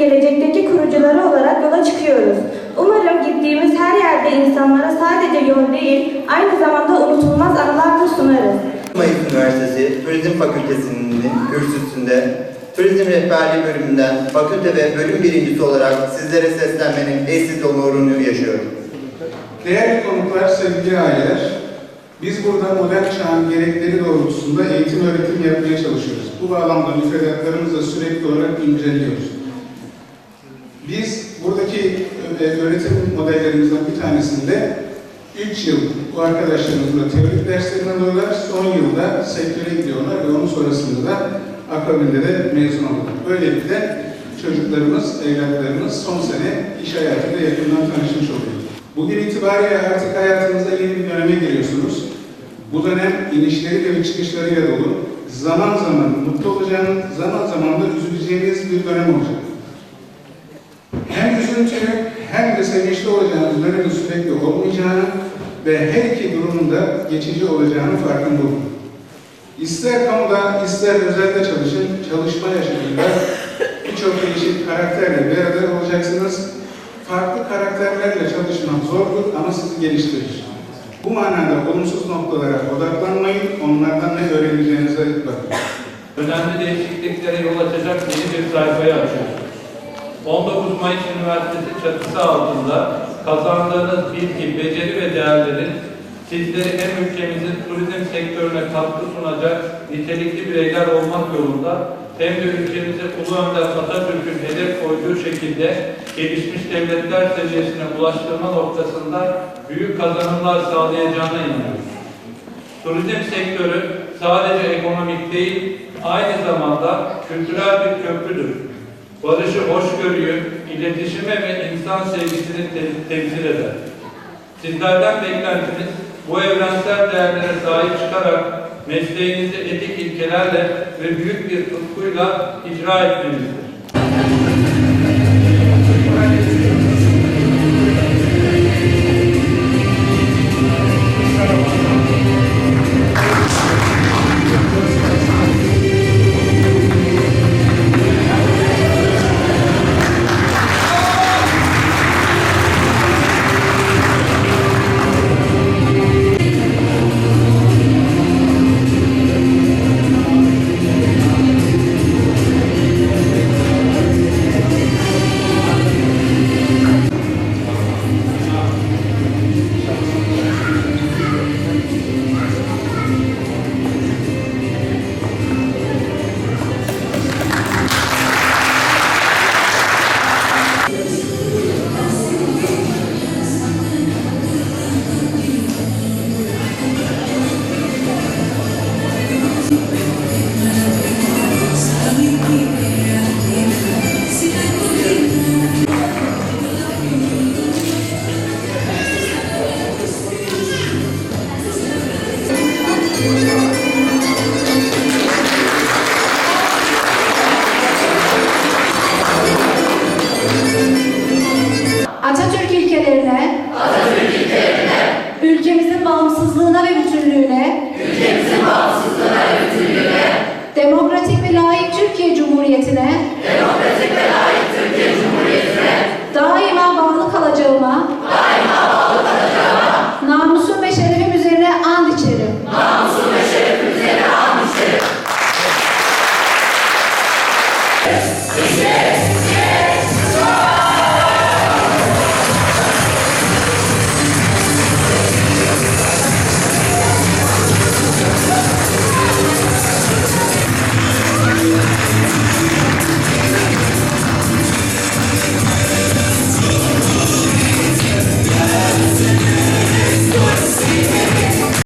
gelecekteki kurucuları olarak yola çıkıyoruz. Umarım gittiğimiz her yerde insanlara sadece yol değil, aynı zamanda unutulmaz anılar da sunarız. Mayıs Üniversitesi Turizm Fakültesi'nin kürsüsünde Turizm Rehberliği bölümünden fakülte ve bölüm birincisi olarak sizlere seslenmenin eşsiz onurunu yaşıyorum. Değerli konuklar, sevgili aileler, biz burada modern çağın gerekleri doğrultusunda eğitim öğretim yapmaya çalışıyoruz. Bu bağlamda müfredatlarımızı da sürekli olarak inceliyoruz. Biz buradaki e, öğretim modellerimizden bir tanesinde 3 yıl bu arkadaşlarımızla teorik derslerini alıyorlar, son yılda sektöre gidiyorlar ve onun sonrasında da akabinde de mezun oluyorlar. Böylelikle çocuklarımız, evlatlarımız son sene iş hayatıyla yakından tanışmış oluyor. Bugün itibariyle artık hayatınızda yeni bir döneme giriyorsunuz. Bu dönem inişleriyle ve çıkışlarıyla dolu. Zaman zaman mutlu olacağınız, zaman zaman da üzüleceğiniz bir dönem olacak. Hem üzüntülü hem de sevinçli olacağınız dönemin sürekli olmayacağını ve her iki durumun da geçici olacağını farkında olun. İster kamuda, ister özelde çalışın, çalışma yaşamında birçok değişik karakterle bir arada olacaksınız. Farklı karakterlerle çalışmak zordur ama sizi geliştirir. Bu manada olumsuz noktalara odaklanmayın, onlardan ne öğreneceğinize bakın. önemli değişikliklere yol açacak yeni bir sayfayı açıyoruz. 19 Mayıs Üniversitesi çatısı altında kazandığınız bilgi, beceri ve değerlerin sizleri hem ülkemizin turizm sektörüne katkı sunacak nitelikli bireyler olmak yolunda hem de ülkemizi Ulu Önder Atatürk'ün hedef koyduğu şekilde gelişmiş devletler seviyesine ulaştırma noktasında büyük kazanımlar sağlayacağına inanıyoruz. Turizm sektörü sadece ekonomik değil, aynı zamanda kültürel bir köprüdür. Barışı, hoşgörüyü, iletişime ve insan sevgisini te- temsil eder. Sizlerden beklentimiz bu evrensel değerlere sahip çıkarak mesleğinizi etik ilkelerle ve büyük bir tutkuyla icra etmenizdir.